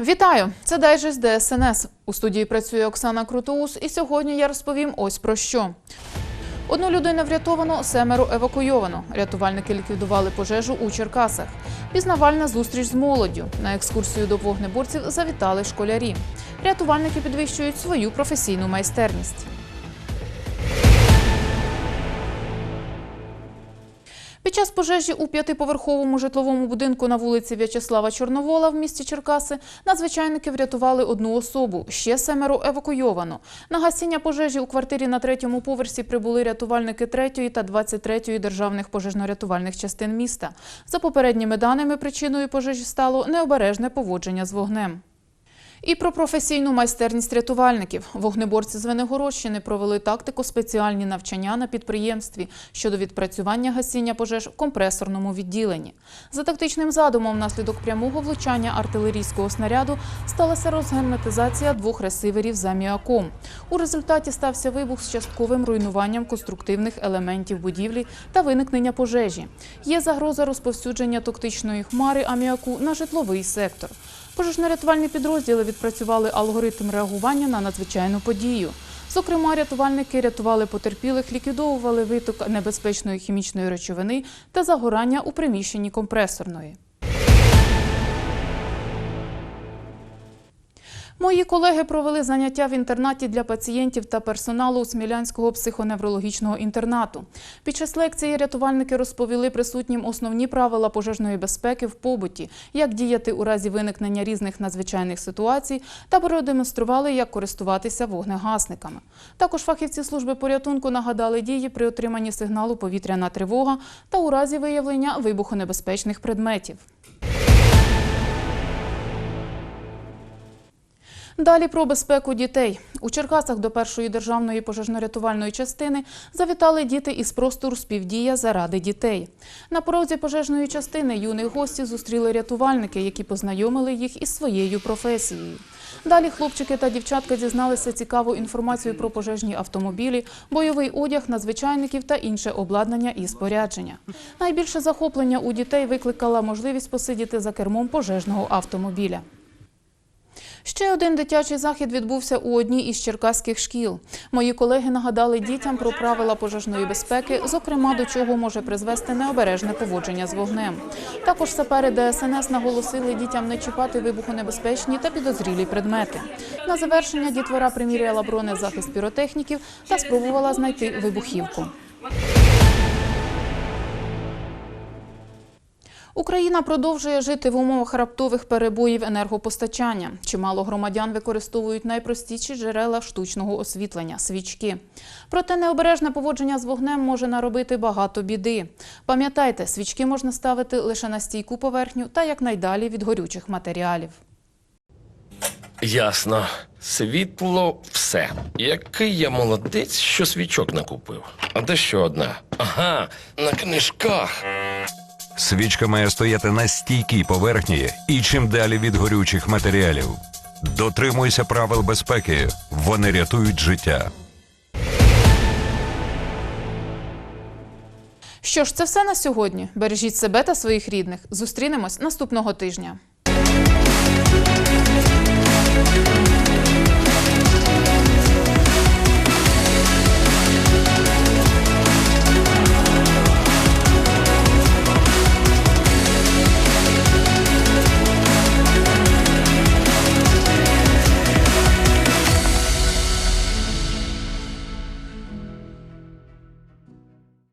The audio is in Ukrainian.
Вітаю! Це Дайджест ДСНС. У студії працює Оксана Крутоус, і сьогодні я розповім ось про що. Одну людину врятовано, семеро евакуйовано. Рятувальники ліквідували пожежу у Черкасах. Пізнавальна зустріч з молоддю. На екскурсію до вогнеборців завітали школярі. Рятувальники підвищують свою професійну майстерність. Під час пожежі у п'ятиповерховому житловому будинку на вулиці В'ячеслава Чорновола в місті Черкаси надзвичайники врятували одну особу. Ще семеро евакуйовано. На гасіння пожежі у квартирі на третьому поверсі прибули рятувальники 3 та 23 державних пожежно-рятувальних частин міста. За попередніми даними, причиною пожежі стало необережне поводження з вогнем. І про професійну майстерність рятувальників. Вогнеборці з Венегородщини провели тактику спеціальні навчання на підприємстві щодо відпрацювання гасіння пожеж в компресорному відділенні. За тактичним задумом, внаслідок прямого влучання артилерійського снаряду сталася розгерметизація двох ресиверів з аміаком. У результаті стався вибух з частковим руйнуванням конструктивних елементів будівлі та виникнення пожежі. Є загроза розповсюдження токтичної хмари аміаку на житловий сектор. Пожежно-рятувальні підрозділи відпрацювали алгоритм реагування на надзвичайну подію. Зокрема, рятувальники рятували потерпілих, ліквідовували виток небезпечної хімічної речовини та загорання у приміщенні компресорної. Мої колеги провели заняття в інтернаті для пацієнтів та персоналу Смілянського психоневрологічного інтернату. Під час лекції рятувальники розповіли присутнім основні правила пожежної безпеки в побуті, як діяти у разі виникнення різних надзвичайних ситуацій та продемонстрували, як користуватися вогнегасниками. Також фахівці служби порятунку нагадали дії при отриманні сигналу повітряна тривога та у разі виявлення вибухонебезпечних предметів. Далі про безпеку дітей. У Черкасах до першої державної пожежно-рятувальної частини завітали діти із простору співдія заради дітей. На порозі пожежної частини юних гостів зустріли рятувальники, які познайомили їх із своєю професією. Далі хлопчики та дівчатка дізналися цікаву інформацію про пожежні автомобілі, бойовий одяг, надзвичайників та інше обладнання і спорядження. Найбільше захоплення у дітей викликала можливість посидіти за кермом пожежного автомобіля. Ще один дитячий захід відбувся у одній із черкаських шкіл. Мої колеги нагадали дітям про правила пожежної безпеки, зокрема до чого може призвести необережне поводження з вогнем. Також сапери ДСНС наголосили дітям не чіпати вибухонебезпечні та підозрілі предмети. На завершення дітвора приміряла бронезахист піротехніків та спробувала знайти вибухівку. Україна продовжує жити в умовах раптових перебоїв енергопостачання. Чимало громадян використовують найпростіші джерела штучного освітлення свічки. Проте необережне поводження з вогнем може наробити багато біди. Пам'ятайте, свічки можна ставити лише на стійку поверхню та якнайдалі від горючих матеріалів. Ясно. Світло все. Який я молодець, що свічок накупив. А де ще одна? Ага, на книжках. Свічка має стояти на стійкій поверхні і чим далі від горючих матеріалів. Дотримуйся правил безпеки, вони рятують життя. Що ж, це все на сьогодні. Бережіть себе та своїх рідних. Зустрінемось наступного тижня.